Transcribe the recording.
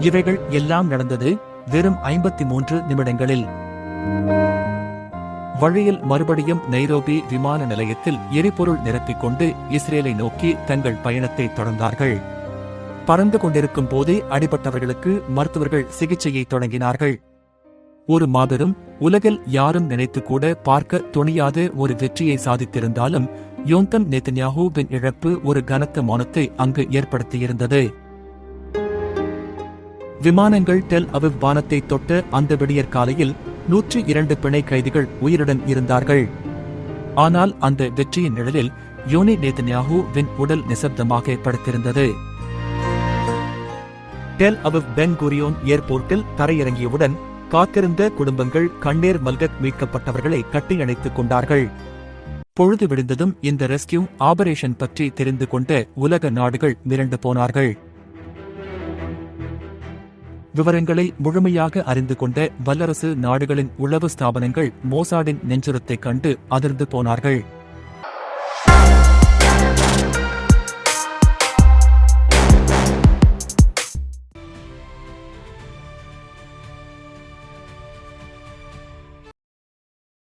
இவைகள் எல்லாம் நடந்தது வெறும் ஐம்பத்தி மூன்று நிமிடங்களில். வழியில் மறுபடியும் நைரோபி விமான நிலையத்தில் எரிபொருள் நிரப்பிக் கொண்டு இஸ்ரேலை நோக்கி தங்கள் பயணத்தை தொடர்ந்தார்கள். பறந்து கொண்டிருக்கும் போதே அடிபட்டவர்களுக்கு மருத்துவர்கள் சிகிச்சையை தொடங்கினார்கள். ஒரு மாபெரும் உலகில் யாரும் நினைத்து கூட பார்க்க துணியாத ஒரு வெற்றியை சாதித்திருந்தாலும் யோந்தம் நெத்தன்யாஹூவின் இழப்பு ஒரு கனத்த மௌனத்தை அங்கு ஏற்படுத்தியிருந்தது. விமானங்கள் டெல் அவிவ் வானத்தை தொட்ட அந்த விடியற் காலையில் நூற்றி இரண்டு பிணை கைதிகள் உயிருடன் இருந்தார்கள். ஆனால் அந்த வெற்றியின் நிழலில் யோனி நேதன்யாஹூ வின் உடல் நிசப்தமாக படுத்திருந்தது. டெல் அவிவ் பென் குரியோன் ஏர்போர்ட்டில் தரையிறங்கியவுடன் காத்திருந்த குடும்பங்கள் கண்ணீர் மல்கத் மீட்கப்பட்டவர்களை கட்டியணைத்துக் கொண்டார்கள். பொழுது விடிந்ததும் இந்த ரெஸ்கியூ ஆபரேஷன் பற்றி தெரிந்து கொண்ட உலக நாடுகள் மிரண்டு போனார்கள். விவரங்களை முழுமையாக அறிந்து கொண்ட வல்லரசு நாடுகளின் உளவு ஸ்தாபனங்கள் மோசாடின் நெஞ்சுரத்தை கண்டு அதிர்ந்து போனார்கள்.